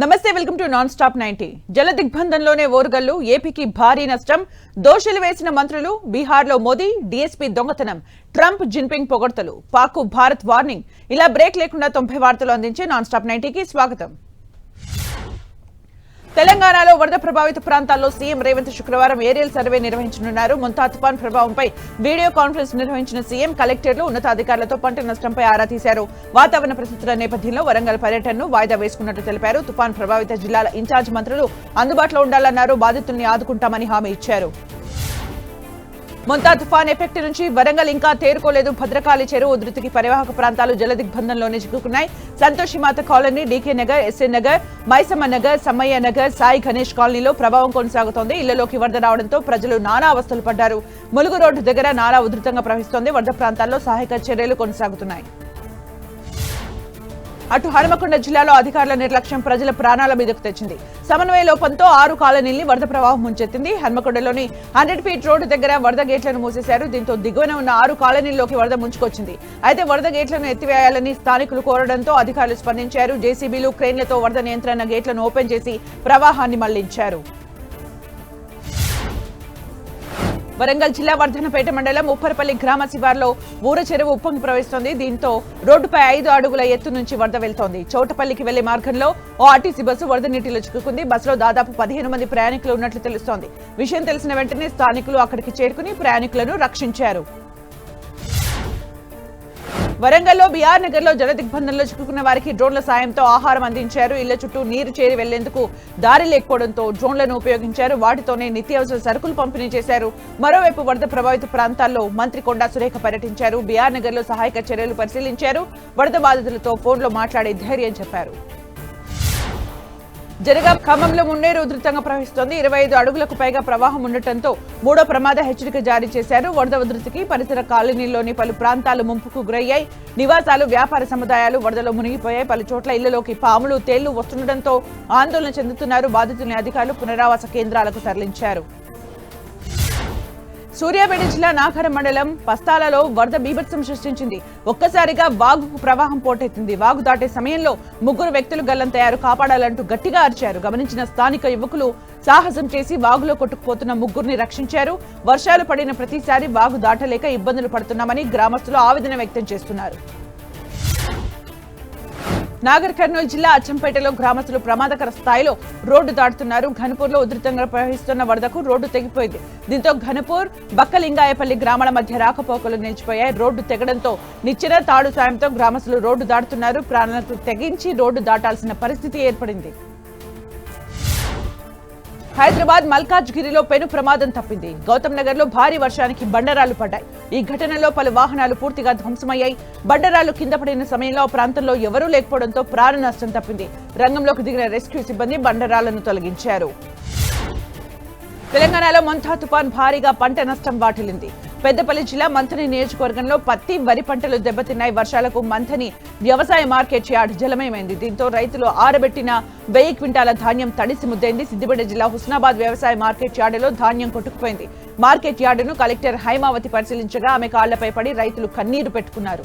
నమస్తే welcome to non stop ninety. జల దిగ్బంధంలోనే ఓరుగల్లు ఏపీకి భారీ నష్టం. దోషులు వేసిన మంత్రులు బీహార్లో మోదీ డీఎస్పీ దొంగతనం. ట్రంప్ జిన్పింగ్ పొగడ్తలు. పాకు భారత్ వార్నింగ్. ఇలా బ్రేక్ లేకుండా తొంభై వార్తలు అందించే నాన్ స్టాప్ నైన్టీకి స్వాగతం. తెలంగాణలో వరద ప్రభావిత ప్రాంతాల్లో సీఎం రేవంత్ శుక్రవారం ఏరియల్ సర్వే నిర్వహించనున్నారు. ముంతా తుపాన్ ప్రభావంపై వీడియో కాన్ఫరెన్స్ నిర్వహించిన సీఎం కలెక్టర్లు ఉన్నతాధికారులతో పంట నష్టంపై ఆరా తీశారు. వాతావరణ పరిస్థితుల నేపథ్యంలో వరంగల్ పర్యటనను వాయిదా వేసుకున్నట్లు తెలిపారు. తుపాన్ ప్రభావిత జిల్లాల ఇన్ఛార్జ్ మంత్రులు అందుబాటులో ఉండాలన్నారు. బాధితుల్ని ఆదుకుంటామని హామీ ఇచ్చారు. మొంతా తుఫాన్ ఎఫెక్ట్ నుంచి వరంగల్ ఇంకా తేరుకోలేదు. భద్రకాళి చెరువు ఉధృతికి పరివాహక ప్రాంతాలు జలదిగ్బంధంలోనే చిక్కుకున్నాయి. Santoshimata colony DK Nagar SA Nagar Maisamma Nagar Sammaiah Nagar Sai Ganesh కాలనీలో ప్రభావం కొనసాగుతోంది. ఇళ్ళలోకి వరద రావడంతో ప్రజలు నానా అవస్థలు పడ్డారు. ములుగు రోడ్డు దగ్గర నాలా ఉధృతంగా ప్రవహిస్తోంది. వరద ప్రాంతాల్లో సహాయక చర్యలు కొనసాగుతున్నాయి. అటు హనుమకొండ జిల్లాలో అధికారుల నిర్లక్ష్యం ప్రజల ప్రాణాల మీదకు తెచ్చింది. సమన్వయ లోపంతో ఆరు కాలనీల్ని వరద ప్రవాహం ముంచెత్తింది. హనుమకొండలోని హండ్రెడ్ ఫీట్ రోడ్డు దగ్గర వరద గేట్లను మూసేశారు. దీంతో దిగువన ఉన్న ఆరు కాలనీల్లోకి వరద ముంచుకొచ్చింది. అయితే వరద గేట్లను ఎత్తివేయాలని స్థానికులు కోరడంతో అధికారులు స్పందించారు. జేసీబీలు క్రెయిన్లతో వరద నియంత్రణ గేట్లను ఓపెన్ చేసి ప్రవాహాన్ని మళ్ళించారు. వరంగల్ జిల్లా వర్ధనపేట మండలం ఉప్పరపల్లి గ్రామ శివార్లో ఊర చెరువు ఉప్పొంగి ప్రవహిస్తోంది. దీంతో రోడ్డుపై ఐదు అడుగుల ఎత్తు నుంచి వరద వెళ్తోంది. చోటపల్లికి వెళ్ళే మార్గంలో ఓ ఆర్టీసీ బస్సు వరద నీటిలో చిక్కుకుంది. బస్సులో దాదాపు పదిహేను మంది ప్రయాణికులు ఉన్నట్లు తెలుస్తోంది. విషయం తెలిసిన వెంటనే స్థానికులు అక్కడికి చేరుకుని ప్రయాణికులను రక్షించారు. వరంగల్లో బీఆర్ నగర్లో జల దిగ్బంధంలో చిక్కుకున్న వారికి డ్రోన్ల సాయంతో ఆహారం అందించారు. ఇళ్ళ చుట్టూ నీరు చేరి వెళ్ళేందుకు దారి లేకపోవడంతో డ్రోన్లను ఉపయోగించారు. వాటితోనే నిత్యావసర సరుకులు పంపిణీ చేశారు. మరోవైపు వరద ప్రభావిత ప్రాంతాల్లో మంత్రి కొండా సురేఖ పర్యటించారు. బీఆర్ నగర్లో సహాయక చర్యలు పరిశీలించారు. వరద బాధితులతో ఫోన్లో మాట్లాడి ధైర్యం చెప్పారు. జనగాం ఖమ్మంలో మున్నేరు ఉధృతంగా ప్రవహిస్తోంది. ఇరవై ఐదు అడుగులకు పైగా ప్రవాహం ఉండటంతో మూడో ప్రమాద హెచ్చరిక జారీ చేశారు. వరద ఉధృతికి పరిసర కాలనీలోని పలు ప్రాంతాలు ముంపుకు గురయ్యాయి. నివాసాలు వ్యాపార సముదాయాలు వరదలో మునిగిపోయాయి. పలు చోట్ల ఇళ్ళలోకి పాములు తేళ్ళు వస్తుండటంతో ఆందోళన చెందుతున్నారు బాధితుల్ని అధికారులు. పునరావాస కేంద్రాలకు తరలించారు. సూర్యాపేట జిల్లా నాగరం మండలం పస్తాలలో వరద బీభత్సం సృష్టించింది. ఒక్కసారిగా వాగుకు ప్రవాహం పోటెత్తింది. వాగు దాటే సమయంలో ముగ్గురు వ్యక్తులు గల్లంతయ్యారు కాపాడాలంటూ గట్టిగా అరిచారు. గమనించిన స్థానిక యువకులు సాహసం చేసి వాగులో కొట్టుకుపోతున్న ముగ్గురిని రక్షించారు. వర్షాలు పడిన ప్రతిసారి వాగు దాటలేక ఇబ్బందులు పడుతున్నామని గ్రామస్తులు ఆవేదన వ్యక్తం చేస్తున్నారు. నాగర్ కర్నూలు జిల్లా అచ్చంపేటలో గ్రామస్తులు ప్రమాదకర స్థాయిలో రోడ్డు దాటుతున్నారు. ఘనపూర్లో ఉధృతంగా ప్రవహిస్తున్న వరదకు రోడ్డు తెగిపోయింది. దీంతో ఘనపూర్ బక్కలింగాయపల్లి గ్రామాల మధ్య రాకపోకలు నిలిచిపోయాయి. రోడ్డు తెగడంతో నిచ్చెన తాడు సాయంతో గ్రామస్తులు రోడ్డు దాటుతున్నారు. ప్రాణాలకు తెగించి రోడ్డు దాటాల్సిన పరిస్థితి ఏర్పడింది. హైదరాబాద్ మల్కాజ్గిరిలో పెను ప్రమాదం తప్పింది. గౌతమ్ నగర్లో భారీ వర్షానికి బండరాలు పడ్డాయి. ఈ ఘటనలో పలు వాహనాలు పూర్తిగా ధ్వంసమయ్యాయి. బండరాలు కింద పడిన సమయంలో ఆ ప్రాంతంలో ఎవరూ లేకపోవడంతో ప్రాణ నష్టం తప్పింది. రంగంలోకి దిగిన రెస్క్యూ సిబ్బంది బండరాలను తొలగించారు. తెలంగాణలో మొంతా తుపాన్ భారీగా పంట నష్టం వాటిల్లింది. పెద్దపల్లి జిల్లా మంథని నియోజకవర్గంలో పత్తి వరి పంటలు దెబ్బతిన్నాయి. వర్షాలకు మంథని వ్యవసాయ మార్కెట్ యార్డ్ జలమయమైంది. దీంతో రైతులు ఆరబెట్టిన వెయ్యి క్వింటాల ధాన్యం తడిసి ముద్దైంది. సిద్దిపేట జిల్లా హుస్నాబాద్ వ్యవసాయ మార్కెట్ యార్డులో ధాన్యం కొట్టుకుపోయింది. మార్కెట్ యార్డును కలెక్టర్ హైమావతి పరిశీలించగా ఆమె కాళ్ళపై పడి రైతులు కన్నీరు పెట్టుకున్నారు.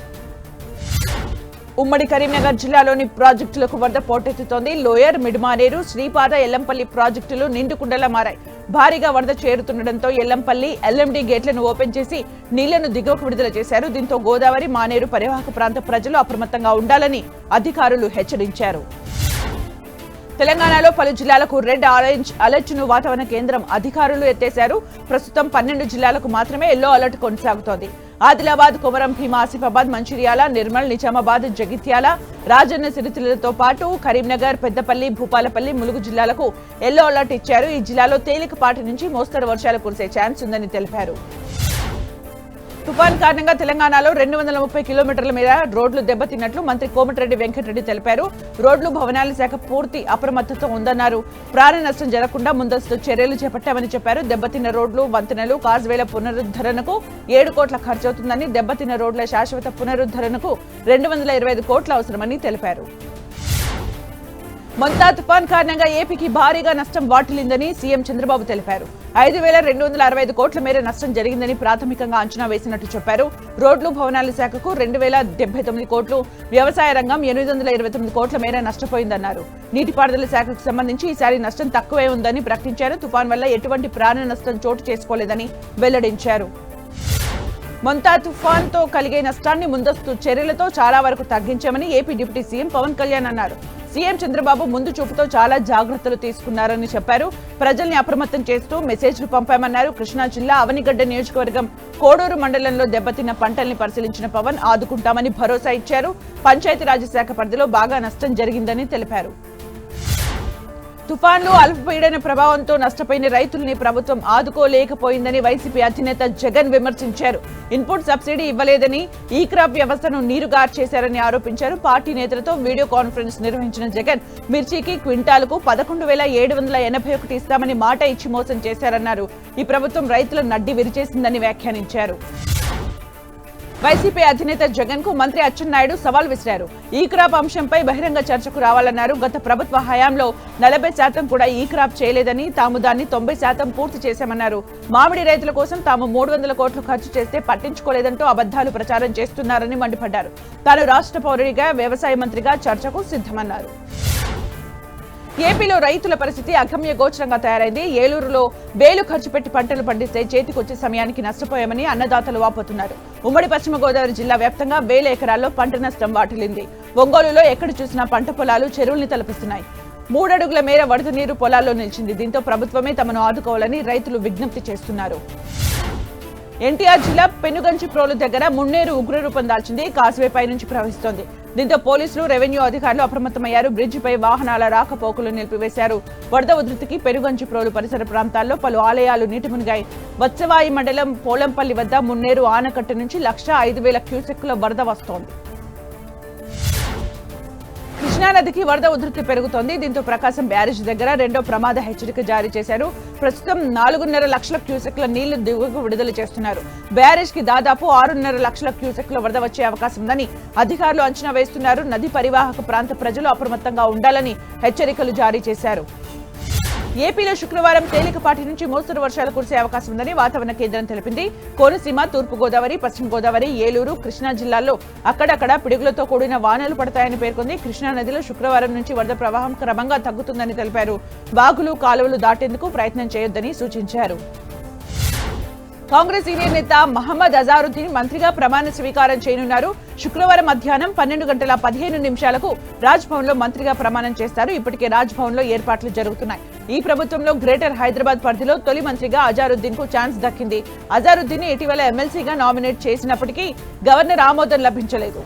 ఉమ్మడి కరీంనగర్ జిల్లాలోని ప్రాజెక్టులకు వరద పోటెత్తుతోంది. లోయర్ మిడ్మానేరు శ్రీపాద ఎల్లంపల్లి ప్రాజెక్టులు నిండుకుండలా మారాయి. భారీగా వరద చేరుతుండటంతో ఎల్లంపల్లి ఎల్ఎండి గేట్లను ఓపెన్ చేసి నీళ్ళను దిగువకు విడుదల చేశారు. దీంతో గోదావరి మానేరు పరివాహక ప్రాంత ప్రజలు అప్రమత్తంగా ఉండాలని అధికారులు హెచ్చరించారు. తెలంగాణలో పలు జిల్లాలకు రెడ్ ఆరెంజ్ అలర్ట్ను వాతావరణ కేంద్రం అధికారులు ఎత్తేశారు. ప్రస్తుతం పన్నెండు జిల్లాలకు మాత్రమే ఎల్లో అలర్ట్ కొనసాగుతోంది. ఆదిలాబాద్ కొమరం భీమా ఆసిఫాబాద్ మంచిర్యాల నిర్మల్ నిజామాబాద్ జగిత్యాల రాజన్న సిరిసిల్లతో పాటు కరీంనగర్ పెద్దపల్లి భూపాలపల్లి ములుగు జిల్లాలకు ఎల్లో అలర్ట్ ఇచ్చారు. ఈ జిల్లాలో తేలికపాటి నుంచి మోస్తరు వర్షాలు కురిసే ఛాన్స్ ఉందని తెలిపారు. తుఫాన్ కారణంగా తెలంగాణలో రెండు వందల ముప్పై కిలోమీటర్ల మీద రోడ్లు దెబ్బతిన్నట్లు మంత్రి కోమటిరెడ్డి వెంకటరెడ్డి తెలిపారు. రోడ్లు భవనాల శాఖ పూర్తి అప్రమత్తతో ఉందన్నారు. ప్రాణ నష్టం జరగకుండా ముందస్తు చర్యలు చేపట్టామని చెప్పారు. దెబ్బతిన్న రోడ్లు వంతెనలు కాజ్వేల పునరుద్ధరణకు ఏడు కోట్ల ఖర్చవుతుందని దెబ్బతిన్న రోడ్ల శాశ్వత పునరుద్ధరణకు రెండు వందల ఇరవై ఐదు కోట్ల అవసరమని తెలిపారు. మొంతా తుఫాన్ కారణంగా ఏపీకి భారీగా నష్టం వాటిల్లిందని సీఎం చంద్రబాబు తెలిపారు. ఐదు వేల రెండు వందల అరవై ఐదు కోట్ల మేర నష్టం జరిగిందని ప్రాథమికంగా అంచనా వేసినట్టు చెప్పారు. రోడ్లు భవనాల శాఖకు రెండు వేల డెబ్బై తొమ్మిది కోట్లు వ్యవసాయ రంగం ఎనిమిది వందల ఇరవై తొమ్మిది కోట్ల మేర నష్టపోయిందన్నారు. నీటిపారుదల శాఖకు సంబంధించి ఈసారి నష్టం తక్కువే ఉందని ప్రకటించారు. తుఫాన్ వల్ల ఎటువంటి ప్రాణ నష్టం చోటు చేసుకోలేదని వెల్లడించారు. మొంతా తుఫాన్తో కలిగే నష్టాన్ని ముందస్తు చర్యలతో చాలా వరకు తగ్గించామని AP deputy CM Pawan Kalyan అన్నారు. సీఎం చంద్రబాబు ముందు చూపుతో చాలా జాగ్రత్తలు తీసుకున్నారని చెప్పారు. ప్రజల్ని అప్రమత్తం చేస్తూ మెసేజ్లు పంపామన్నారు. కృష్ణా జిల్లా అవనిగడ్డ నియోజకవర్గం కోడూరు మండలంలో దెబ్బతిన్న పంటల్ని పరిశీలించిన పవన్ ఆదుకుంటామని భరోసా ఇచ్చారు. పంచాయతీరాజ్ శాఖ పరిధిలో బాగా నష్టం జరిగిందని తెలిపారు. తుఫాన్లు అల్పపీడన ప్రభావంతో నష్టపోయిన రైతుల్ని ప్రభుత్వం ఆదుకోలేకపోయిందని వైసీపీ అధినేత జగన్ విమర్శించారు. ఇన్పుట్ సబ్సిడీ ఇవ్వలేదని ఈ క్రాప్ వ్యవస్థను నీరుగార్చేశారని ఆరోపించారు పార్టీ నేతలతో వీడియో కాన్ఫరెన్స్ నిర్వహించిన జగన్ మిర్చికి క్వింటాలకు పదకొండు వేల ఏడు వందల ఎనభై ఒకటి ఇస్తామని మాట ఇచ్చి మోసం చేశారన్నారు. ఈ ప్రభుత్వం రైతుల నడ్డి విరిచేసిందని వ్యాఖ్యానించారు. వైసీపీ అధినేత జగన్కు మంత్రి అచ్చెన్నాయుడు సవాల్ విసిరారు. ఈ క్రాప్ అంశంపై బహిరంగ చర్చకు రావాలన్నారు. గత ప్రభుత్వ హయాంలో నలభై శాతం కూడా ఈ క్రాప్ చేయలేదని తాము దాన్ని తొంభై శాతం పూర్తి చేశామన్నారు. మామిడి రైతుల కోసం తాము మూడు వందల కోట్లు ఖర్చు చేస్తే పట్టించుకోలేదంటూ అబద్ధాలు ప్రచారం చేస్తున్నారని మండిపడ్డారు. తాను రాష్ట్ర పౌరుడిగా వ్యవసాయ మంత్రిగా చర్చకు సిద్ధమన్నారు. ఏపీలో రైతుల పరిస్థితి అగమ్య గోచరంగా తయారైంది. ఏలూరులో వేలు ఖర్చు పెట్టి పంటలు పండిస్తే చేతికొచ్చే సమయానికి నష్టపోయామని అన్నదాతలు వాపోతున్నారు. ఉమ్మడి పశ్చిమ గోదావరి జిల్లా వ్యాప్తంగా వేల ఎకరాల్లో పంట నష్టం వాటిల్లింది. ఒంగోలులో ఎక్కడ చూసినా పంట పొలాలు చెరువుల్ని తలపిస్తున్నాయి. మూడడుగుల మేర వరద నీరు పొలాల్లో నిలిచింది. దీంతో ప్రభుత్వమే తమను ఆదుకోవాలని రైతులు విజ్ఞప్తి చేస్తున్నారు. ఎన్టీఆర్ జిల్లా పెనుగంచి ప్రోలు దగ్గర మున్నేరు ఉగ్రరూపం దాల్చింది. కాసువేపై నుంచి ప్రవహిస్తోంది. దీంతో పోలీసులు రెవెన్యూ అధికారులు అప్రమత్తమయ్యారు. బ్రిడ్జిపై వాహనాల రాకపోకలు నిలిపివేశారు. వరద ఉధృతికి పెనుగంచిప్రోలు పరిసర ప్రాంతాల్లో పలు ఆలయాలు నీటి మునిగాయి. వత్సవాయి మండలం పోలంపల్లి వద్ద మున్నేరు ఆనకట్ట నుంచి లక్ష ఐదు వేల క్యూసెక్కుల వరద వస్తోంది. కృష్ణానదికి వరద ఉధృతి పెరుగుతోంది. దీంతో ప్రకాశం బ్యారేజ్ దగ్గర రెండో ప్రమాద హెచ్చరిక జారీ చేశారు. ప్రస్తుతం నాలుగున్నర లక్షల క్యూసెక్ల నీళ్ళు దిగువకు విడుదల చేస్తున్నారు. బ్యారేజ్కి దాదాపు ఆరున్నర లక్షల క్యూసెక్ల వరద వచ్చే అవకాశం ఉందని అధికారులు అంచనా వేస్తున్నారు. నది పరివాహక ప్రాంత ప్రజలు అప్రమత్తంగా ఉండాలని హెచ్చరికలు జారీ చేశారు. ఏపీలో శుక్రవారం తేలికపాటి నుంచి మోస్తరు వర్షాలు కురిసే అవకాశం ఉందని వాతావరణ కేంద్రం తెలిపింది. కోనసీమ తూర్పు గోదావరి పశ్చిమ గోదావరి ఏలూరు కృష్ణా జిల్లాల్లో అక్కడక్కడ పిడుగులతో కూడిన వానలు పడతాయని పేర్కొంది. కృష్ణా నదిలో శుక్రవారం నుంచి వరద ప్రవాహం క్రమంగా తగ్గుతుందని తెలిపారు. బాగులు కాలువలు దాటేందుకు ప్రయత్నం చేయొద్దని సూచించారు. కాంగ్రెస్ సీనియర్ నేత మహమ్మద్ అజారుద్దీన్ మంత్రిగా ప్రమాణ స్వీకారం చేయనున్నారు. శుక్రవారం మధ్యాహ్నం పన్నెండు గంటల పదిహేను నిమిషాలకు రాజ్భవన్లో మంత్రిగా ప్రమాణం చేస్తారు. ఇప్పటికే రాజ్భవన్లో ఏర్పాట్లు జరుగుతున్నాయి. ఈ ప్రభుత్వంలో గ్రేటర్ హైదరాబాద్ పరిధిలో తొలి మంత్రిగా అజారుద్దీన్కు ఛాన్స్ దక్కింది. అజారుద్దీన్ ఇటీవల ఎమ్మెల్సీగా నామినేట్ చేసినప్పటికీ గవర్నర్ ఆమోదం లభించలేదు.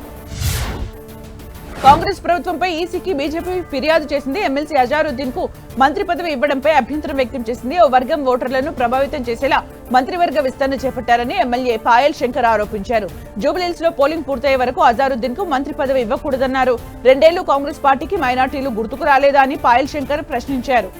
కాంగ్రెస్ ప్రభుత్వంపై ఈసీకి బీజేపీ ఫిర్యాదు చేసింది. ఎమ్మెల్సీ అజారుద్దీన్కు మంత్రి పదవి ఇవ్వడంపై అభ్యంతరం వ్యక్తం చేసింది. ఓ వర్గం ఓటర్లను ప్రభావితం చేసేలా మంత్రివర్గ విస్తరణ చేపట్టారని ఎమ్మెల్యే పాయల్ శంకర్ ఆరోపించారు. జూబ్లీహిల్స్లో పోలింగ్ పూర్తయ్యే వరకు అజారుద్దీన్కు మంత్రి పదవి ఇవ్వకూడదన్నారు. రెండేళ్ళు కాంగ్రెస్ పార్టీకి మైనార్టీలు గుర్తుకు రాలేదా అని పాయల్ శంకర్ ప్రశ్నించారు.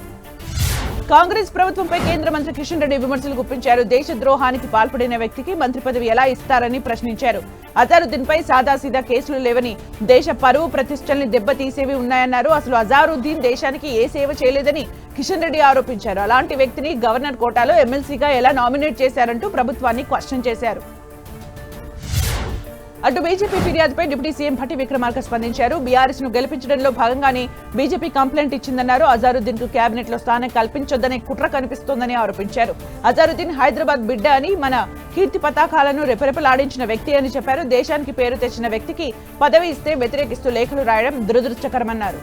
కాంగ్రెస్ ప్రభుత్వంపై కేంద్ర మంత్రి కిషన్ రెడ్డి విమర్శలు గుప్పించారు. దేశ ద్రోహానికి పాల్పడిన వ్యక్తికి మంత్రి పదవి ఎలా ఇస్తారని ప్రశ్నించారు. అజారుద్దీన్ పై సాదాసీదా కేసులు లేవని దేశ పరువు ప్రతిష్టల్ని దెబ్బతీసేవి ఉన్నాయన్నారు. అసలు అజారుద్దీన్ దేశానికి ఏ సేవ చేయలేదని కిషన్ రెడ్డి ఆరోపించారు. అలాంటి వ్యక్తిని గవర్నర్ కోటాలో ఎమ్మెల్సీగా ఎలా నామినేట్ చేశారంటూ ప్రభుత్వాన్ని క్వశ్చన్ చేశారు. అటు బీజేపీ ఫిర్యాదుపై డిప్యూటీ సీఎం భట్టి విక్రమార్క స్పందించారు. బీఆర్ఎస్ను గెలిపించడంలో భాగంగానే బీజేపీ కంప్లైంట్ ఇచ్చిందన్నారు. అజారుద్దీన్కు కేబినెట్లో స్థానం కల్పించొద్దనే కుట్ర కనిపిస్తోందని ఆరోపించారు. అజారుద్దీన్ హైదరాబాద్ బిడ్డ అని మన కీర్తి పతాకాలను రెపరెపలాడించిన వ్యక్తి అని చెప్పారు. దేశానికి పేరు తెచ్చిన వ్యక్తికి పదవి ఇస్తే వ్యతిరేకిస్తూ లేఖలు రాయడం దురదృష్టకరమన్నారు.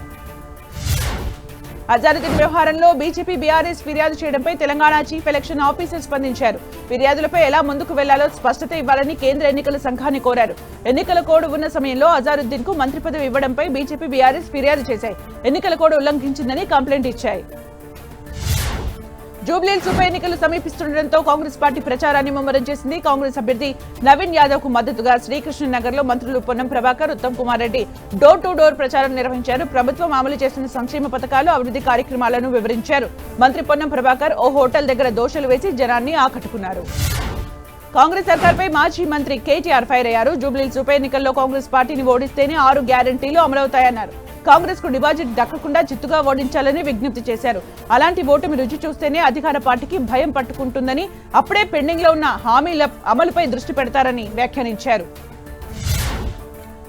అజారుద్దీన్ వ్యవహారంలో బీజేపీ బీఆర్ఎస్ ఫిర్యాదు చేయడంపై తెలంగాణ చీఫ్ ఎలక్షన్ ఆఫీసర్ స్పందించారు. ఫిర్యాదులపై ఎలా ముందుకు వెళ్ళాలో స్పష్టత ఇవ్వాలని కేంద్ర ఎన్నికల సంఘాన్ని కోరారు. ఎన్నికల కోడ్ ఉన్న సమయంలో అజారుద్దీన్కు మంత్రి పదవి ఇవ్వడంపై బీజేపీ బీఆర్ఎస్ ఫిర్యాదు చేశాయి. ఎన్నికల కోడ్ ఉల్లంఘించిందని కంప్లైంట్ ఇచ్చాయి. జూబ్లీహిల్స్ ఉప ఎన్నికలు సమీపిస్తుండటంతో కాంగ్రెస్ పార్టీ ప్రచారాన్ని ముమ్మరం చేసింది. కాంగ్రెస్ అభ్యర్థి నవీన్ యాదవ్కు మద్దతుగా శ్రీకృష్ణ నగర్లో మంత్రులు Ponnam Prabhakar Uttam Kumar Reddy door to door ప్రచారం నిర్వహించారు. ప్రభుత్వం అమలు చేస్తున్న సంక్షేమ పథకాలు అభివృద్ధి కార్యక్రమాలను వివరించారు. మంత్రి పొన్నం ప్రభాకర్ ఓ హోటల్ దగ్గర దోషలు వేసి జనాన్ని ఆకట్టుకున్నారు. కాంగ్రెస్ సర్కార్పై మాజీ మంత్రి కేటీఆర్ ఫైర్ అయ్యారు. జూబ్లీహిల్స్ ఉప ఎన్నికల్లో కాంగ్రెస్ పార్టీని ఓడిస్తేనే ఆరు గ్యారంటీలు అమలవుతాయన్నారు. కాంగ్రెస్కు డిపాజిట్ దక్కకుండా చిత్తుగా ఓడించాలని విజ్ఞప్తి చేశారు. అలాంటి ఓటమి రుచి చూస్తేనే అధికార పార్టీకి భయం పట్టుకుంటుందని అప్పుడే పెండింగ్లో ఉన్న హామీల అమలుపై దృష్టి పెడతారని వ్యాఖ్యానించారు.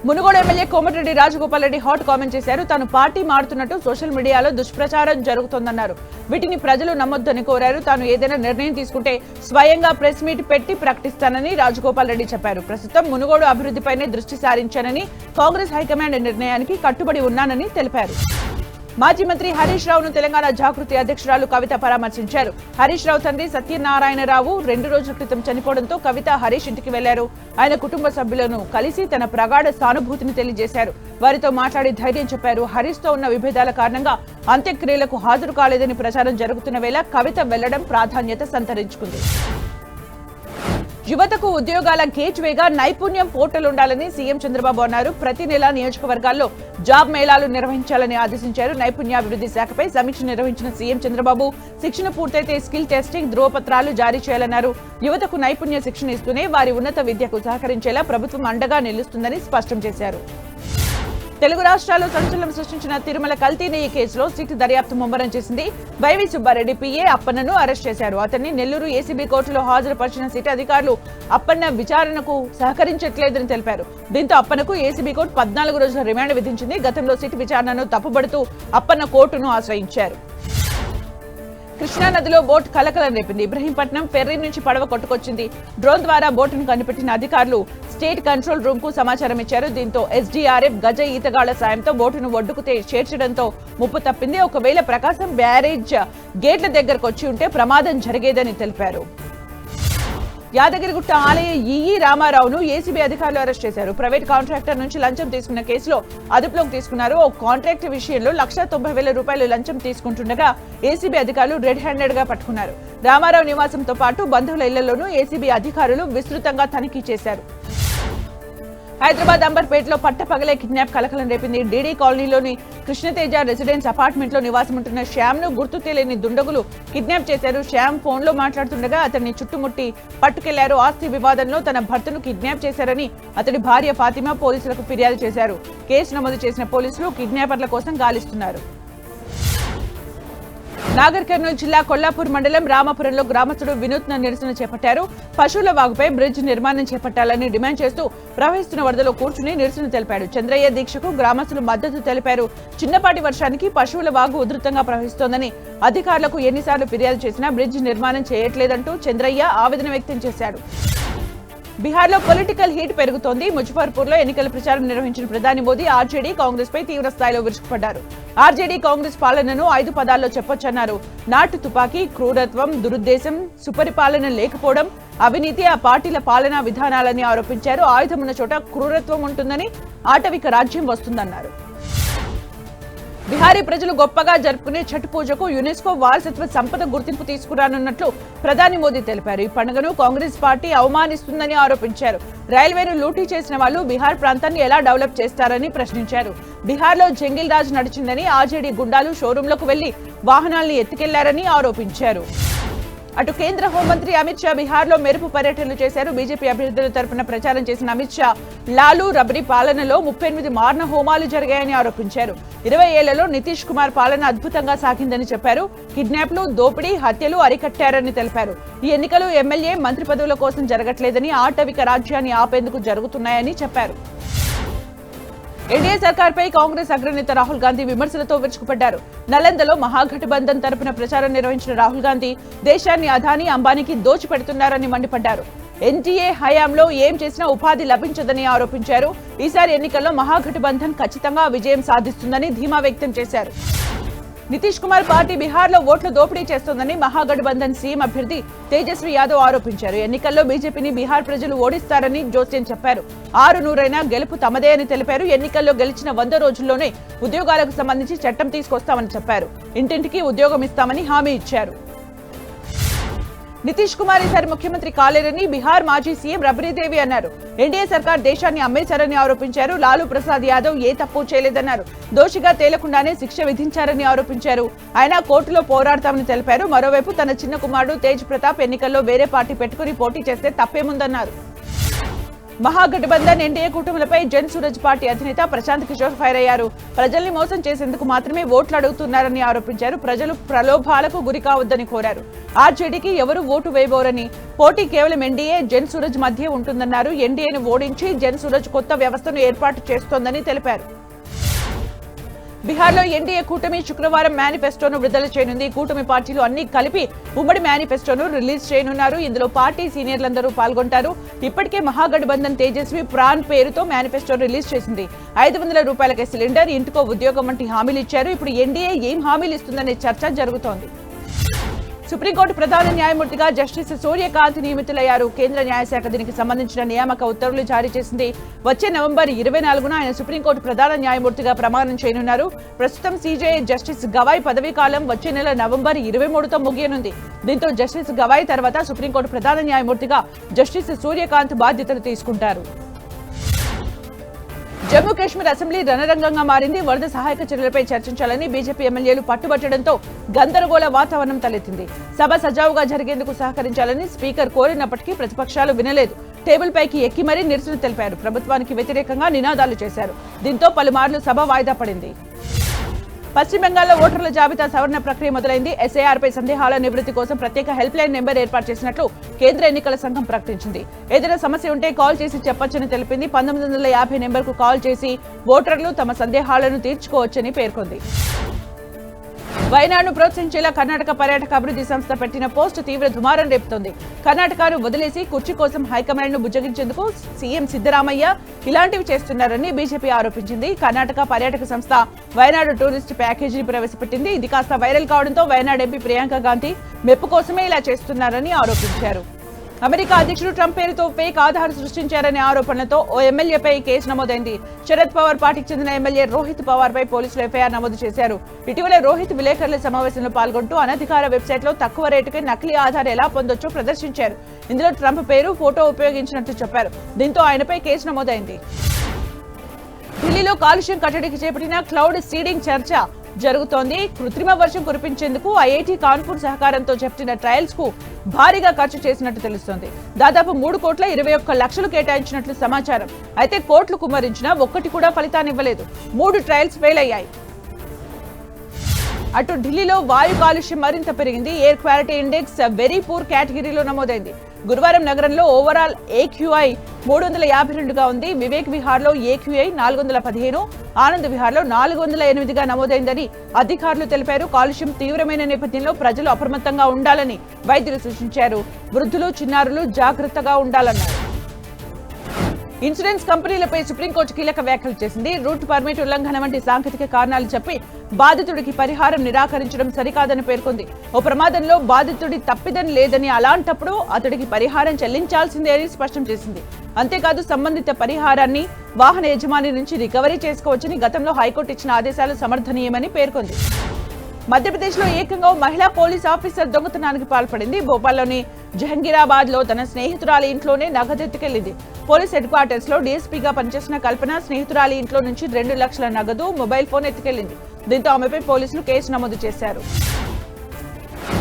Munugode MLA Komatireddy Rajagopal Reddy hot comment చేశారు. తాను పార్టీ మారుతున్నట్టు సోషల్ మీడియాలో దుష్ప్రచారం జరుగుతోందన్నారు. వీటిని ప్రజలు నమ్మొద్దని కోరారు. తాను ఏదైనా నిర్ణయం తీసుకుంటే స్వయంగా ప్రెస్ మీట్ పెట్టి ప్రకటిస్తానని రాజగోపాల్ రెడ్డి చెప్పారు. ప్రస్తుతం మునుగోడు అభివృద్ధిపైనే దృష్టి సారించానని కాంగ్రెస్ హైకమాండ్ నిర్ణయానికి కట్టుబడి ఉన్నానని తెలిపారు. మాజీ మంత్రి హరీష్ రావును తెలంగాణ జాగృతి అధ్యక్షురాలు కవిత పరామర్శించారు. హరీష్ రావు తండ్రి సత్యనారాయణరావు రెండు రోజుల క్రితం చనిపోవడంతో కవిత హరీష్ ఇంటికి వెళ్ళారు. ఆయన కుటుంబ సభ్యులను కలిసి తన ప్రగాఢ సానుభూతిని తెలియజేశారు. వారితో మాట్లాడి ధైర్యం చెప్పారు. హరీష్తో ఉన్న విభేదాల కారణంగా అంత్యక్రియలకు హాజరు కాలేదని ప్రచారం జరుగుతున్న వేళ కవిత వెళ్ళడం ప్రాధాన్యత సంతరించుకుంది. యువతకు ఉద్యోగాల గేట్వేగా నైపుణ్యం పోర్టల్ ఉండాలని సీఎం చంద్రబాబు అన్నారు. ప్రతి నెల నియోజకవర్గాల్లో జాబ్ మేళాలు నిర్వహించాలని ఆదేశించారు. నైపుణ్యాభివృద్ధి శాఖపై సమీక్ష నిర్వహించిన సీఎం చంద్రబాబు శిక్షణ పూర్తయితే స్కిల్ టెస్టింగ్ ధ్రువపత్రాలు జారీ చేయాలన్నారు. యువతకు నైపుణ్య శిక్షణ ఇస్తూనే వారి ఉన్నత విద్యకు సహకరించేలా ప్రభుత్వం అండగా నిలుస్తుందని స్పష్టం చేశారు. తెలుగు రాష్ట్రాల్లో సంచలనం సృష్టించిన తిరుమల కల్తీ నెయ్యి కేసులో సిట్ దర్యాప్తు ముమ్మరం చేసింది. వైవి సుబ్బారెడ్డి పిఏ అప్పన్నను అరెస్ట్ చేశారు. అతన్ని నెల్లూరు ఏసీబీ కోర్టులో హాజరుపరిచిన సిట్ అధికారులు అప్పన్న విచారణకు సహకరించట్లేదని తెలిపారు. దీంతో అప్పన్నకు ఏసీబీ కోర్టు పద్నాలుగు రోజుల రిమాండ్ విధించింది. గతంలో సిట్ విచారణను తప్పుబడుతూ అప్పన్న కోర్టును ఆశ్రయించారు. కృష్ణా నదిలో బోట్ కలకలం రేపింది. ఇబ్రహీంపట్నం ఫెర్రీ నుంచి పడవ కొట్టుకొచ్చింది. డ్రోన్ ద్వారా బోటును కనిపెట్టిన అధికారులు స్టేట్ కంట్రోల్ రూమ్కు సమాచారం ఇచ్చారు. దీంతో ఎస్డీఆర్ఎఫ్ గజ ఈతగాళ్ళ సాయంతో బోటును ఒడ్డుకుతే చేర్చడంతో ముప్పు తప్పింది. ఒకవేళ ప్రకాశం బ్యారేజ్ గేట్ల దగ్గరకు వచ్చి ఉంటే ప్రమాదం జరిగేదని తెలిపారు. యాదగిరిగుట్ట ఆలయ ఈఈ రామారావును ఏసీబీ అధికారులు అరెస్ట్ చేశారు. ప్రైవేట్ కాంట్రాక్టర్ నుంచి లంచం తీసుకున్న కేసులో అదుపులోకి తీసుకున్నారు. ఓ కాంట్రాక్ట్ విషయంలో లక్ష తొంభై వేల రూపాయలు లంచం తీసుకుంటుండగా ఏసీబీ అధికారులు రెడ్ హ్యాండెడ్గా పట్టుకున్నారు. రామారావు నివాసంతో పాటు బంధువుల ఇళ్ళలోనూ ఏసీబీ అధికారులు విస్తృతంగా తనిఖీ చేశారు. హైదరాబాద్ అంబర్పేటలో పట్టపగలే కిడ్నాప్ కలకలం రేపింది. డీడీ కాలనీలోని కృష్ణతేజ రెసిడెన్స్ అపార్ట్మెంట్లో నివాసం ఉంటున్న గుర్తు తెలియని దుండగులు కిడ్నాప్ చేశారు. శ్యామ్ ఫోన్లో మాట్లాడుతుండగా అతన్ని చుట్టుముట్టి పట్టుకెళ్ళారు. ఆస్తి వివాదంలో తన భర్తను కిడ్నాప్ చేశారని అతడి భార్య ఫాతిమా పోలీసులకు ఫిర్యాదు చేశారు. కేసు నమోదు చేసిన పోలీసులు కిడ్నాపర్ల కోసం గాలిస్తున్నారు. నాగర్ కర్నూలు జిల్లా కొల్లాపూర్ మండలం రామాపురంలో గ్రామస్తుడు వినూత్న నిరసన చేపట్టారు. పశువుల వాగుపై బ్రిడ్జ్ నిర్మాణం చేపట్టాలని డిమాండ్ చేస్తూ ప్రవహిస్తున్న వరదలో కూర్చుని నిరసన తెలిపాడు. చంద్రయ్య దీక్షకు గ్రామస్తులు మద్దతు తెలిపారు. చిన్నపాటి వర్షానికి పశువుల వాగు ఉధృతంగా ప్రవహిస్తోందని అధికారులకు ఎన్నిసార్లు ఫిర్యాదు చేసినా బ్రిడ్జ్ నిర్మాణం చేయట్లేదంటూ చంద్రయ్య ఆవేదన వ్యక్తం చేశాడు. బీహార్లో పొలిటికల్ హీట్ పెరుగుతోంది. ముజఫర్పూర్లో ఎన్నికల ప్రచారం నిర్వహించిన ప్రధాని మోదీ ఆర్జేడీ కాంగ్రెస్ పై తీవ్ర స్థాయిలో విరుచుకుపడ్డారు. ఆర్జేడీ కాంగ్రెస్ పాలనను ఐదు పదాల్లో చెప్పొచ్చన్నారు. నాటు తుపాకీ క్రూరత్వం దురుద్దేశం సుపరిపాలన లేకపోవడం అవినీతి ఆ పార్టీల పాలనా విధానాలని ఆరోపించారు. ఆయుధమున్న చోట క్రూరత్వం ఉంటుందని ఆటవిక రాజ్యం వస్తుందన్నారు. బిహారీ ప్రజలు గొప్పగా జరుపుకునే ఛట్ పూజకు యునెస్కో వారసత్వ సంపద గుర్తింపు తీసుకురానున్నట్లు ప్రధాని మోదీ తెలిపారు. ఈ పండుగను కాంగ్రెస్ పార్టీ అవమానిస్తుందని ఆరోపించారు. రైల్వేను లూటీ చేసిన వాళ్ళు బీహార్ ప్రాంతాన్ని ఎలా డెవలప్ చేస్తారని ప్రశ్నించారు. బీహార్లో జంగిల్ రాజ్ నడిచిందని ఆర్జేడీ గుండాలు షోరూంలకు వెళ్ళి వాహనాల్ని ఎత్తుకెళ్ళారని ఆరోపించారు. అటు కేంద్ర హోంమంత్రి అమిత్ షా బీహార్లో మెరుపు పర్యటనలు చేశారు. బీజేపీ అభ్యర్థుల తరపున ప్రచారం చేసిన అమిత్ షా లాలూ రబ్రీ పాలనలో ముప్పై ఎనిమిది మారణ హోమాలు జరిగాయని ఆరోపించారు. ఇరవై ఏళ్ళలో నితీష్ కుమార్ పాలన అద్భుతంగా సాగిందని చెప్పారు. కిడ్నాప్లు దోపిడీ హత్యలు అరికట్టారని తెలిపారు. ఈ ఎన్నికలు ఎమ్మెల్యే మంత్రి పదవుల కోసం జరగట్లేదని ఆటవిక రాజ్యాన్ని ఆపేందుకు జరుగుతున్నాయని చెప్పారు. ఎన్డీఏ సర్కార్పై కాంగ్రెస్ అగ్రనేత రాహుల్ గాంధీ విమర్శలతో విరుచుకుపడ్డారు. నలందలో మహాగఠబంధన్ తరపున ప్రచారం నిర్వహించిన రాహుల్ గాంధీ దేశాన్ని అదానీ అంబానీకి దోచిపెడుతున్నారని మండిపడ్డారు. ఎన్డీఏ హయాంలో ఏం చేసినా ఉపాధి లభించదని ఆరోపించారు. ఈసారి ఎన్నికల్లో మహాగఠబంధన్ ఖచ్చితంగా విజయం సాధిస్తుందని ధీమా వ్యక్తం చేశారు. నితీష్ కుమార్ పార్టీ బీహార్లో ఓట్లు దోపిడీ చేస్తోందని మహాగఠబంధన్ సీఎం అభ్యర్థి తేజస్వి యాదవ్ ఆరోపించారు. ఎన్నికల్లో బీజేపీని బీహార్ ప్రజలు ఓడిస్తారని జోస్యం చెప్పారు. ఆరు నూరైనా గెలుపు తమదే అని తెలిపారు. ఎన్నికల్లో గెలిచిన వంద రోజుల్లోనే ఉద్యోగాలకు సంబంధించి చట్టం తీసుకొస్తామని చెప్పారు. ఇంటింటికి ఉద్యోగం ఇస్తామని హామీ ఇచ్చారు. నితీష్ కుమార్ ఈసారి ముఖ్యమంత్రి కాలేరని బీహార్ మాజీ సీఎం రబరీదేవి అన్నారు. ఎన్డీఏ సర్కార్ దేశాన్ని అమ్మేశారని ఆరోపించారు. లాలూ ప్రసాద్ యాదవ్ ఏ తప్పు చేయలేదన్నారు. దోషిగా తేలకుండానే శిక్ష విధించారని ఆరోపించారు. ఆయన కోర్టులో పోరాడతామని తెలిపారు. మరోవైపు తన చిన్న కుమారుడు తేజ్ ప్రతాప్ ఎన్నికల్లో వేరే పార్టీ పెట్టుకుని పోటీ చేస్తే తప్పేముందన్నారు. మహాగఠబంధన్ ఎన్డీఏ కూటమిలపై జన్ సూరజ్ పార్టీ అధినేత ప్రశాంత్ కిషోర్ ఫైర్ అయ్యారు. ప్రజల్ని మోసం చేసేందుకు మాత్రమే ఓట్లు అడుగుతున్నారని ఆరోపించారు. ప్రజలు ప్రలోభాలకు గురి కావద్దని కోరారు. ఆర్జేడీకి ఎవరు ఓటు వేయబోరని పోటీ కేవలం ఎన్డీఏ జన్ సూరజ్ మధ్య ఉంటుందన్నారు. ఎన్డీఏను ఓడించి జన్ సూరజ్ కొత్త వ్యవస్థను ఏర్పాటు చేస్తోందని తెలిపారు. బీహార్లో ఎన్డీఏ కూటమి శుక్రవారం మేనిఫెస్టోను విడుదల చేయనుంది. కూటమి పార్టీలు అన్ని కలిపి ఉమ్మడి మేనిఫెస్టోను రిలీజ్ చేయనున్నారు. ఇందులో పార్టీ సీనియర్లందరూ పాల్గొంటారు. ఇప్పటికే మహాగఠబంధన్ తేజస్వి ప్రాన్ పేరుతో మేనిఫెస్టో రిలీజ్ చేసింది. ఐదు వందల రూపాయలకే సిలిండర్ ఇంటికో ఉద్యోగం వంటి హామీలు ఇచ్చారు. ఇప్పుడు ఎన్డీఏ ఏం హామీలు ఇస్తుందనే చర్చ జరుగుతోంది. సుప్రీంకోర్టు ప్రధాన న్యాయమూర్తిగా జస్టిస్ సూర్యకాంత్ నియమితులయ్యారు. కేంద్ర న్యాయశాఖ దీనికి సంబంధించిన నియామక ఉత్తర్వులు జారీ చేసింది. వచ్చే నవంబర్ ఇరవై నాలుగున ఆయన సుప్రీంకోర్టు ప్రధాన న్యాయమూర్తిగా ప్రమాణం చేయనున్నారు. ప్రస్తుతం సీజేఐ జస్టిస్ గవాయ్ పదవీ కాలం వచ్చే నెల నవంబర్ ఇరవై మూడుతో ముగియనుంది. దీంతో జస్టిస్ గవాయ్ తర్వాత సుప్రీంకోర్టు ప్రధాన న్యాయమూర్తిగా జస్టిస్ సూర్యకాంత్ బాధ్యతలు తీసుకుంటారు. జమ్మూ కాశ్మీర్ అసెంబ్లీ రణరంగంగా మారింది. వరద సహాయక చర్యలపై చర్చించాలని బీజేపీ ఎమ్మెల్యేలు పట్టుబట్టడంతో గందరగోళ వాతావరణం తలెత్తింది. సభ సజావుగా జరిగేందుకు సహకరించాలని స్పీకర్ కోరినప్పటికీ ప్రతిపక్షాలు వినలేదు. టేబుల్ పైకి ఎక్కి మరీ నిరసన తెలిపారు. ప్రభుత్వానికి వ్యతిరేకంగా నినాదాలు చేశారు. దీంతో పలుమార్లు సభ వాయిదా పడింది. పశ్చిమ బెంగాల్లో ఓటర్ల జాబితా సవరణ ప్రక్రియ మొదలైంది. ఎస్ఐఆర్ పై సందేహాల నివృత్తి కోసం ప్రత్యేక హెల్ప్ లైన్ నెంబర్ ఏర్పాటు చేసినట్లు కేంద్ర ఎన్నికల సంఘం ప్రకటించింది. ఏదైనా సమస్య ఉంటే కాల్ చేసి చెప్పొచ్చని తెలిపింది. పంతొమ్మిది వందల యాభై నెంబర్కు కాల్ చేసి ఓటర్లు తమ సందేహాలను తీర్చుకోవచ్చని పేర్కొంది. వయనాడును ప్రోత్సహించేలా కర్ణాటక పర్యాటక అభివృద్ధి సంస్థ పెట్టిన పోస్టు తీవ్ర దుమారం రేపుతోంది. కర్ణాటకను వదిలేసి కుర్చీ కోసం హైకమాండ్ను బుజ్జగించేందుకు సీఎం సిద్దరామయ్య ఇలాంటివి చేస్తున్నారని బీజేపీ ఆరోపించింది. కర్ణాటక పర్యాటక సంస్థ వయనాడు టూరిస్ట్ ప్యాకేజీని ప్రవేశపెట్టింది. ఇది కాస్త వైరల్ కావడంతో వయనాడు ఎంపీ ప్రియాంక గాంధీ మెప్పు కోసమే ఇలా చేస్తున్నారని ఆరోపించారు. అమెరికా అధ్యక్షుడు ట్రంప్ పేరుతో ఫేక్ ఆధార్ సృష్టించారనే ఆరోపణలతో ఓ ఎమ్మెల్యేపై కేసు నమోదైంది. శరద్ పవార్ పార్టీకి చెందిన ఎమ్మెల్యే రోహిత్ పవార్ పై పోలీసులు ఎఫ్ఐఆర్ నమోదు చేశారు. ఇటీవల రోహిత్ విలేకరుల సమావేశంలో పాల్గొంటూ అనధికార వెబ్సైట్లో తక్కువ రేటుకి నకిలీ ఆధార్ ఎలా పొందొచ్చో ప్రదర్శించారు. ఇందులో ట్రంప్ పేరు ఫోటో ఉపయోగించినట్లు చెప్పారు. దీంతో ఆయనపై కేసు నమోదైంది. ఢిల్లీలో కాలుష్యం కట్టడికి చేపట్టిన క్లౌడ్ సీడింగ్ చర్చ జరుగుతోంది. కృత్రిమ వర్షం కురిపించేందుకు ఐఐటి కాన్పూర్ సహకారంతో చేపట్టిన ట్రయల్స్కు భారీగా ఖర్చు చేసినట్టు తెలుస్తోంది. దాదాపు మూడు కోట్ల ఇరవై ఒక్క లక్షలు కేటాయించినట్లు సమాచారం. అయితే కోట్లు కుమ్మరించినా ఒక్కటి కూడా ఫలితాన్నివ్వలేదు. మూడు ట్రయల్స్ ఫెయిల్ అయ్యాయి. అటు ఢిల్లీలో వాయు కాలుష్యం మరింత పెరిగింది. Air quality index very poor కేటగిరీలో నమోదైంది. గురువారం నగరంలో ఓవరాల్ ఏక్యూఐ మూడు వందల యాభై రెండుగా ఉంది. వివేక్ విహార్లో ఏక్యూఐ నాలుగు వందల పదిహేను. ఆనంద్ విహార్లో నాలుగు వందల ఎనిమిదిగా నమోదైందని అధికారులు తెలిపారు. కాలుష్యం తీవ్రమైన నేపథ్యంలో ప్రజలు అప్రమత్తంగా ఉండాలని వైద్యులు సూచించారు. వృద్ధులు చిన్నారులు జాగ్రత్తగా ఉండాలన్నారు. ఇన్సూరెన్స్ కంపెనీలపై సుప్రీంకోర్టు కీలక వ్యాఖ్యలు చేసింది. రూట్ పర్మిట్ ఉల్లంఘన వంటి సాంకేతిక కారణాలు చెప్పి బాధితుడికి పరిహారం నిరాకరించడం సరికాదని పేర్కొంది. ఓ ప్రమాదంలో బాధితుడి తప్పిదం లేదని అలాంటప్పుడు అతడికి పరిహారం చెల్లించాల్సిందే అని స్పష్టం చేసింది. అంతేకాదు సంబంధిత పరిహారాన్ని వాహన యజమాని నుంచి రికవరీ చేసుకోవచ్చని గతంలో హైకోర్టు ఇచ్చిన ఆదేశాలు సమర్థనీయమని పేర్కొంది. మధ్యప్రదేశ్లో ఏకంగా ఓ మహిళా పోలీస్ ఆఫీసర్ దొంగతనానికి పాల్పడింది. భోపాల్లోని జహంగీరాబాద్లో తన స్నేహితురాలి ఇంట్లోనే నగదెత్తుకెళ్ళింది. పోలీస్ హెడ్ క్వార్టర్స్లో డీఎస్పీగా పనిచేసిన కల్పన స్నేహితురాలి ఇంట్లో నుంచి రెండు లక్షల నగదు మొబైల్ ఫోన్ ఎత్తుకెళ్ళింది దీంతో ఆమెపై పోలీసులు కేసు నమోదు చేశారు.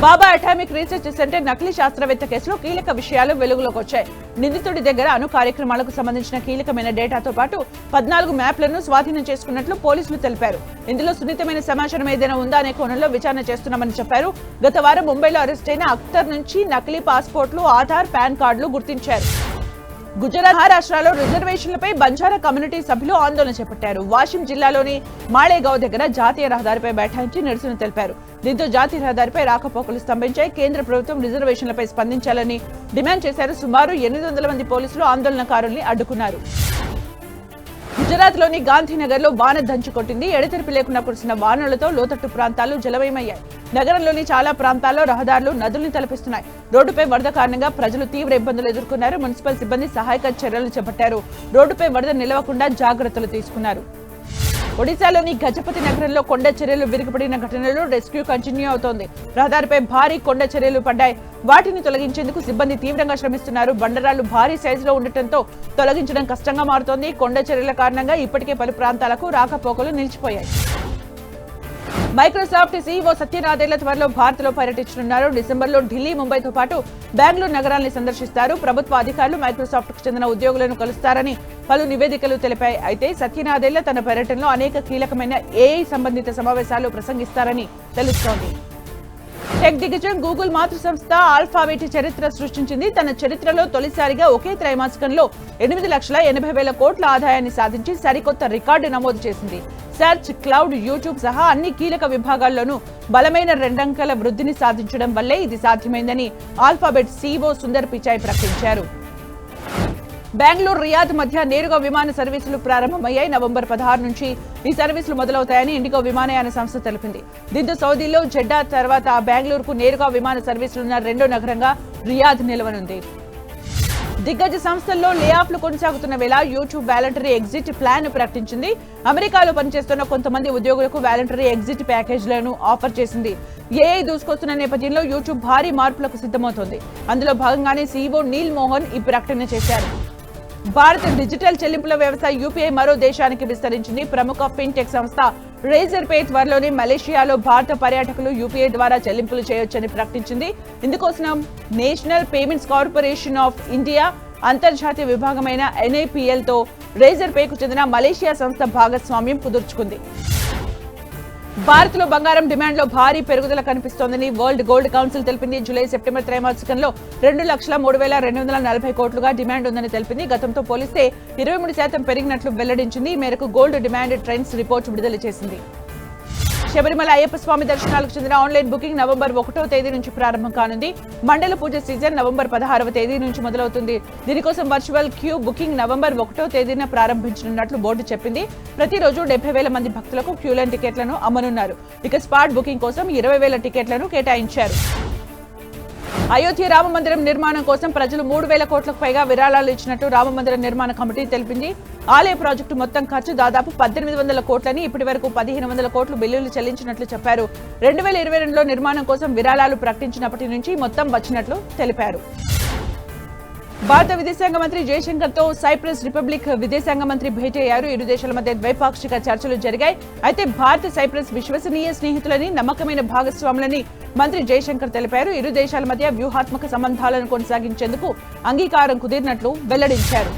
బాబా అటామిక్ రీసెర్చ్ సెంటర్ నకిలీ శాస్త్రవేత్త కేసులో కీలక విషయాలు వెలుగులోకి వచ్చాయి. నిందితుడి దగ్గర అను కార్యక్రమాలకు సంబంధించిన కీలకమైన డేటాతో పాటు పద్నాలుగు మ్యాప్లను స్వాధీనం చేసుకున్నట్లు పోలీసులు తెలిపారు. ఇందులో సున్నితమైన సమాచారం ఏదైనా ఉందా అనే కోణంలో విచారణ చేస్తున్నామని చెప్పారు. గత వారం ముంబైలో అరెస్ట్ అయిన అఖ్తర్ నుంచి నకిలీ పాస్పోర్ట్లు ఆధార్ పాన్ కార్డులు గుర్తించారు. గుజరాత్ మహారాష్ట్రలో రిజర్వేషన్లపై బంజారా కమ్యూనిటీ సభ్యులు ఆందోళన చేపట్టారు. వాషిం జిల్లాలోని మాళేగావ్ దగ్గర జాతీయ రహదారిపై బైఠాయించి నిరసన తెలిపారు. దీంతో జాతీయ రహదారిపై రాకపోకలు స్తంభించాయి. కేంద్ర ప్రభుత్వం రిజర్వేషన్లపై స్పందించాలని డిమాండ్ చేశారు. సుమారు ఎనిమిది వందల మంది పోలీసులు ఆందోళనకారుల్ని అడ్డుకున్నారు. గుజరాత్లోని గాంధీనగర్లో వాన దంచు కొట్టింది. ఎడతెరిపి లేకుండా కురిసిన వానలతో లోతట్టు ప్రాంతాలు జలమయమయ్యాయి. నగరంలోని చాలా ప్రాంతాల్లో రహదారులు నదుల్ని తలపిస్తున్నాయి. రోడ్డుపై వరద కారణంగా ప్రజలు తీవ్ర ఇబ్బందులు ఎదుర్కొన్నారు. మున్సిపల్ సిబ్బంది సహాయక చర్యలు చేపట్టారు. రోడ్డుపై వరద నిలవకుండా జాగ్రత్తలు తీసుకున్నారు. ఒడిశాలోని గజపతి నగరంలో కొండ చర్యలు విరిగిపడిన ఘటనలో రెస్క్యూ కంటిన్యూ అవుతోంది. రహదారిపై భారీ కొండ చర్యలు పడ్డాయి. వాటిని తొలగించేందుకు సిబ్బంది తీవ్రంగా శ్రమిస్తున్నారు. బండరాళ్ళు భారీ సైజులో ఉండటంతో తొలగించడం కష్టంగా మారుతోంది. కొండ చర్యల కారణంగా ఇప్పటికే పలు ప్రాంతాలకు రాకపోకలు నిలిచిపోయాయి. మైక్రోసాఫ్ట్ సీఈఓ సత్యనాదేళ్ళ త్వరలో భారత్లో పర్యటించనున్నారు. డిసెంబర్లో ఢిల్లీ ముంబైతో పాటు బెంగళూరు నగరాల్ని సందర్శిస్తారు. ప్రభుత్వ అధికారులు మైక్రోసాఫ్ట్కు చెందిన ఉద్యోగులను కలుస్తారని పలు నివేదికలు తెలిపాయి. అయితే సత్యనాదేళ్ళ తన పర్యటనలో అనేక కీలకమైన ఏఐ సంబంధిత సమావేశాలు ప్రసంగిస్తారని తెలుస్తోంది. టెక్ దిగ్గజం గూగుల్ మాతృ సంస్థ ఆల్ఫాబెట్ చరిత్ర సృష్టించింది. తన చరిత్రలో తొలిసారిగా ఒకే త్రైమాసికంలో ఎనిమిది లక్షల ఎనభై వేల కోట్ల ఆదాయాన్ని సాధించి సరికొత్త రికార్డు నమోదు చేసింది. సెర్చ్ క్లౌడ్ యూట్యూబ్ సహా అన్ని కీలక విభాగాల్లోనూ బలమైన రెండంకెల వృద్ధిని సాధించడం వల్లే ఇది సాధ్యమైందని ఆల్ఫాబెట్ సీఓ సుందర్ పిచాయ్ ప్రకటించారు. బెంగళూరు రియాద్ మధ్య నేరుగా విమాన సర్వీసులు ప్రారంభమయ్యాయి. నవంబర్ పదహారు నుంచి ఈ సర్వీసులు మొదలవుతాయని ఇండిగో విమానయాన సంస్థ తెలిపింది. దీంతో సౌదీలో జెడ్డా తర్వాత బెంగళూరుకు నేరుగా విమాన సర్వీసులున్న రెండో నగరంగా రియాద్ నిలవనుంది. దిగ్గజ సంస్థల్లో లేఆఫ్లు కొనసాగుతున్న వేళ యూట్యూబ్ వాలంటరీ ఎగ్జిట్ ప్లాన్ ప్రకటించింది. అమెరికాలో పనిచేస్తున్న కొంతమంది ఉద్యోగులకు వాలంటరీ ఎగ్జిట్ ప్యాకేజీలను ఆఫర్ చేసింది. ఏఐ దూసుకొస్తున్న నేపథ్యంలో యూట్యూబ్ భారీ మార్పులకు సిద్ధమవుతోంది. అందులో భాగంగానే సీఈఓ నీల్ మోహన్ ఈ ప్రకటన చేశారు. భారత డిజిటల్ చెల్లింపుల వ్యవస్థ యూపీఐ మరో దేశానికి విస్తరించింది. ప్రముఖ ఫిన్టెక్ సంస్థ రేజర్ పే త్వరలోనే మలేషియాలో భారత పర్యాటకులు యూపీఐ ద్వారా చెల్లింపులు చేయొచ్చని ప్రకటించింది. ఇందుకోసం national payments corporation of India అంతర్జాతీయ విభాగమైన ఎన్ఐపిఎల్తో రేజర్ పేకు చెందిన మలేషియా సంస్థ భాగస్వామ్యం కుదుర్చుకుంది. భారత్లో బంగారం డిమాండ్లో భారీ పెరుగుదల కనిపిస్తోందని వరల్డ్ గోల్డ్ కౌన్సిల్ తెలిపింది. జూలై సెప్టెంబర్ త్రైమాసికంలో రెండు లక్షల మూడు వేల రెండు వందల నలభై కోట్లుగా డిమాండ్ ఉందని తెలిపింది. గతంతో పోలిస్తే ఇరవై మూడు శాతం పెరిగినట్లు వెల్లడించింది. ఈ మేరకు గోల్డ్ డిమాండ్ ట్రెండ్స్ రిపోర్ట్ విడుదల చేసింది. శబరిమల అయ్యప్ప స్వామి దర్శనాలకు చెందిన ఆన్లైన్ బుకింగ్ నవంబర్ ఒకటో తేదీ నుంచి ప్రారంభం కానుంది. మండల పూజ సీజన్ నవంబర్ పదహారవ తేదీ నుంచి మొదలవుతుంది. దీనికోసం వర్చువల్ క్యూ బుకింగ్ నవంబర్ ఒకటో తేదీన ప్రారంభించనున్నట్లు బోర్డు చెప్పింది. ప్రతిరోజు డెబ్బై వేల మంది భక్తులకు క్యూలైన్ టికెట్లను అమ్మనున్నారు. ఇక స్పాట్ బుకింగ్ కోసం ఇరవై వేల టికెట్లను కేటాయించారు. అయోధ్య రామ మందిరం నిర్మాణం కోసం ప్రజలు మూడు వేల కోట్లకు పైగా విరాళాలు ఇచ్చినట్టు రామ మందిర నిర్మాణ కమిటీ తెలిపింది. ఆలయ ప్రాజెక్టు మొత్తం ఖర్చు దాదాపు పద్దెనిమిది వందల కోట్లని ఇప్పటి వరకు పదిహేను వందల కోట్లు బిల్లులు చెల్లించినట్లు చెప్పారు. రెండు వేల ఇరవై రెండులో నిర్మాణం కోసం విరాళాలు ప్రకటించినప్పటి నుంచి మొత్తం వచ్చినట్లు తెలిపారు. భారత విదేశాంగ మంత్రి జయశంకర్తో సైప్రస్ రిపబ్లిక్ విదేశాంగ మంత్రి భేటీ అయ్యారు ఇరు దేశాల మధ్య ద్వైపాక్షిక చర్చలు జరిగాయి. అయితే భారత సైప్రస్ విశ్వసనీయ స్నేహితులని నమ్మకమైన భాగస్వాములని మంత్రి జయశంకర్ తెలిపారు. ఇరు దేశాల మధ్య వ్యూహాత్మక సంబంధాలను కొనసాగించేందుకు అంగీకారం కుదిరినట్లు వెల్లడించారు.